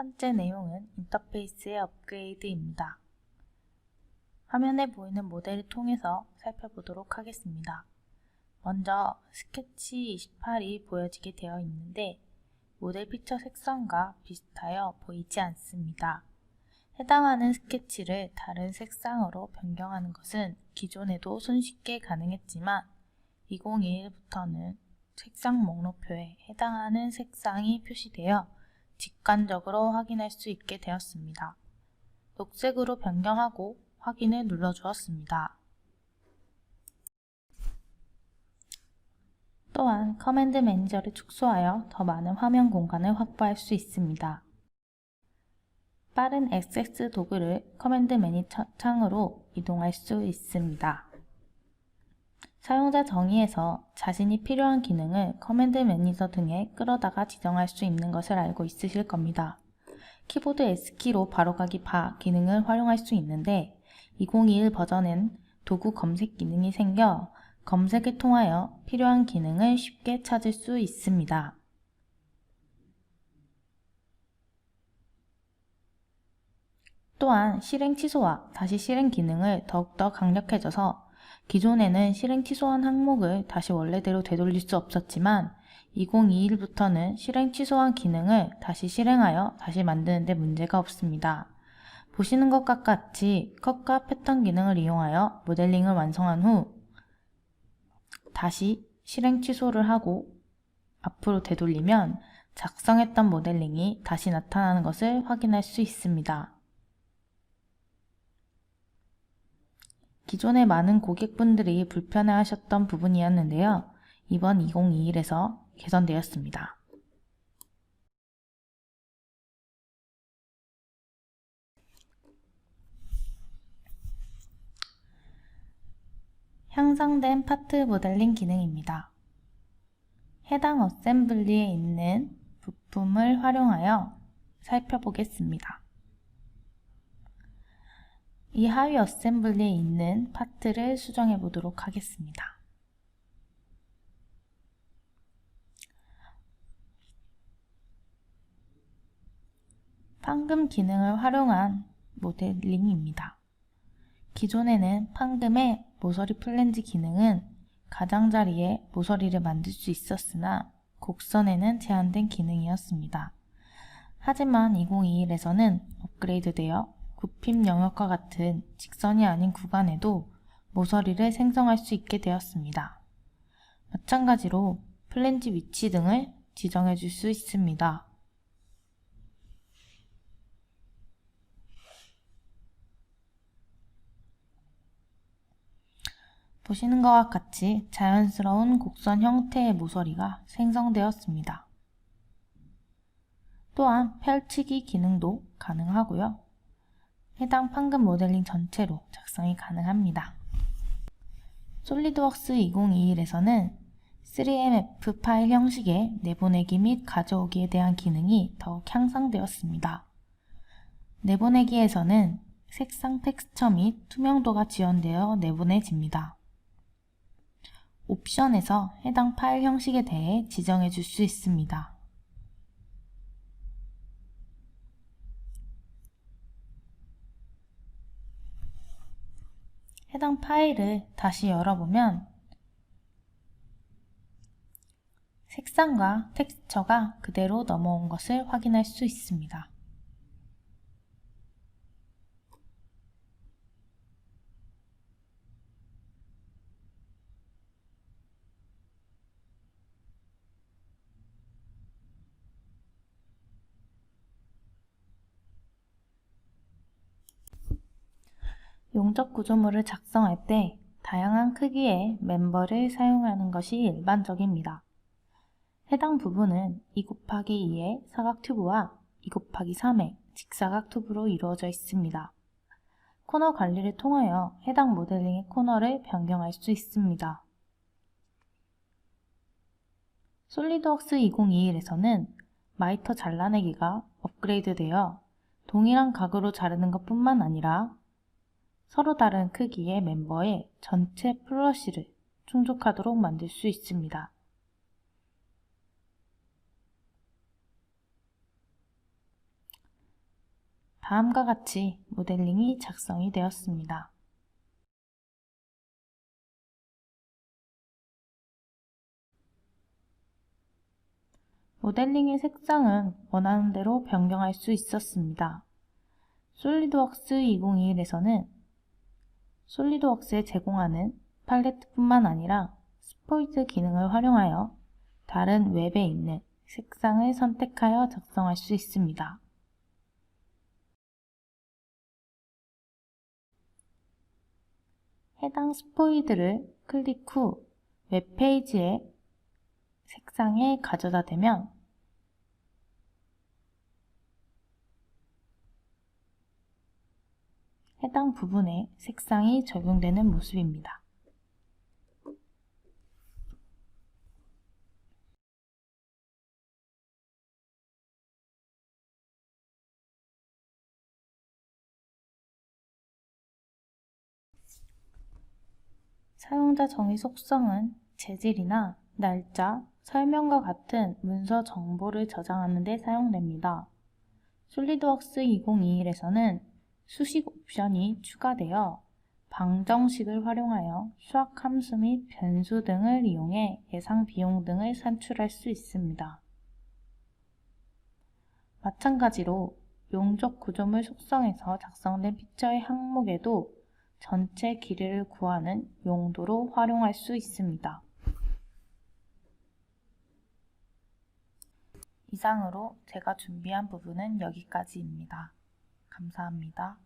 번째 내용은 인터페이스의 업그레이드입니다. 화면에 보이는 모델을 통해서 살펴보도록 하겠습니다. 먼저 스케치 28이 보여지게 되어 있는데 모델 피처 색상과 비슷하여 보이지 않습니다. 해당하는 스케치를 다른 색상으로 변경하는 것은 기존에도 손쉽게 가능했지만 2021부터는 색상 목록표에 해당하는 색상이 표시되어 직관적으로 확인할 수 있게 되었습니다. 녹색으로 변경하고 확인을 눌러주었습니다. 또한 커맨드 매니저를 축소하여 더 많은 화면 공간을 확보할 수 있습니다. 빠른 액세스 도구를 커맨드 매니저 창으로 이동할 수 있습니다. 사용자 정의에서 자신이 필요한 기능을 커맨드 매니저 등에 끌어다가 지정할 수 있는 것을 알고 있으실 겁니다. 키보드 S키로 바로가기 바 기능을 활용할 수 있는데 2021 버전엔 도구 검색 기능이 생겨 검색을 통하여 필요한 기능을 쉽게 찾을 수 있습니다. 또한 실행 취소와 다시 실행 기능을 더욱더 강력해져서 기존에는 실행 취소한 항목을 다시 원래대로 되돌릴 수 없었지만 2021부터는 실행 취소한 기능을 다시 실행하여 다시 만드는 데 문제가 없습니다. 보시는 것과 같이 컷과 패턴 기능을 이용하여 모델링을 완성한 후 다시 실행 취소를 하고 앞으로 되돌리면 작성했던 모델링이 다시 나타나는 것을 확인할 수 있습니다. 기존의 많은 고객분들이 불편해 하셨던 부분이었는데요. 이번 2021에서 개선되었습니다. 향상된 파트 모델링 기능입니다. 해당 어셈블리에 있는 부품을 활용하여 살펴보겠습니다. 이 하위 어셈블리에 있는 파트를 수정해 보도록 하겠습니다. 판금 기능을 활용한 모델링입니다. 기존에는 판금의 모서리 플랜지 기능은 가장자리에 모서리를 만들 수 있었으나 곡선에는 제한된 기능이었습니다. 하지만 2021에서는 업그레이드되어 굽힘 영역과 같은 직선이 아닌 구간에도 모서리를 생성할 수 있게 되었습니다. 마찬가지로 플랜지 위치 등을 지정해 줄 수 있습니다. 보시는 것과 같이 자연스러운 곡선 형태의 모서리가 생성되었습니다. 또한 펼치기 기능도 가능하고요. 해당 판금 모델링 전체로 작성이 가능합니다. 솔리드웍스 2021에서는 3MF 파일 형식의 내보내기 및 가져오기에 대한 기능이 더욱 향상되었습니다. 내보내기에서는 색상 텍스처 및 투명도가 지원되어 내보내집니다. 옵션에서 해당 파일 형식에 대해 지정해 줄 수 있습니다. 해당 파일을 다시 열어보면 색상과 텍스처가 그대로 넘어온 것을 확인할 수 있습니다. 용적 구조물을 작성할 때 다양한 크기의 멤버를 사용하는 것이 일반적입니다. 해당 부분은 2 곱하기 2의 사각 튜브와 2 곱하기 3의 직사각 튜브로 이루어져 있습니다. 코너 관리를 통하여 해당 모델링의 코너를 변경할 수 있습니다. 솔리드웍스 2021에서는 마이터 잘라내기가 업그레이드되어 동일한 각으로 자르는 것 뿐만 아니라 서로 다른 크기의 멤버의 전체 플러시를 충족하도록 만들 수 있습니다. 다음과 같이 모델링이 작성이 되었습니다. 모델링의 색상은 원하는 대로 변경할 수 있었습니다. 솔리드웍스 2021에서는 솔리드웍스에 제공하는 팔레트뿐만 아니라 스포이트 기능을 활용하여 다른 웹에 있는 색상을 선택하여 작성할 수 있습니다. 해당 스포이드를 클릭 후 웹페이지의 색상에 가져다 대면 해당 부분에 색상이 적용되는 모습입니다. 사용자 정의 속성은 재질이나 날짜, 설명과 같은 문서 정보를 저장하는 데 사용됩니다. 솔리드웍스 2021에서는 수식 옵션이 추가되어 방정식을 활용하여 수학 함수 및 변수 등을 이용해 예상 비용 등을 산출할 수 있습니다. 마찬가지로 용적 구조물 속성에서 작성된 피처의 항목에도 전체 길이를 구하는 용도로 활용할 수 있습니다. 이상으로 제가 준비한 부분은 여기까지입니다. 감사합니다.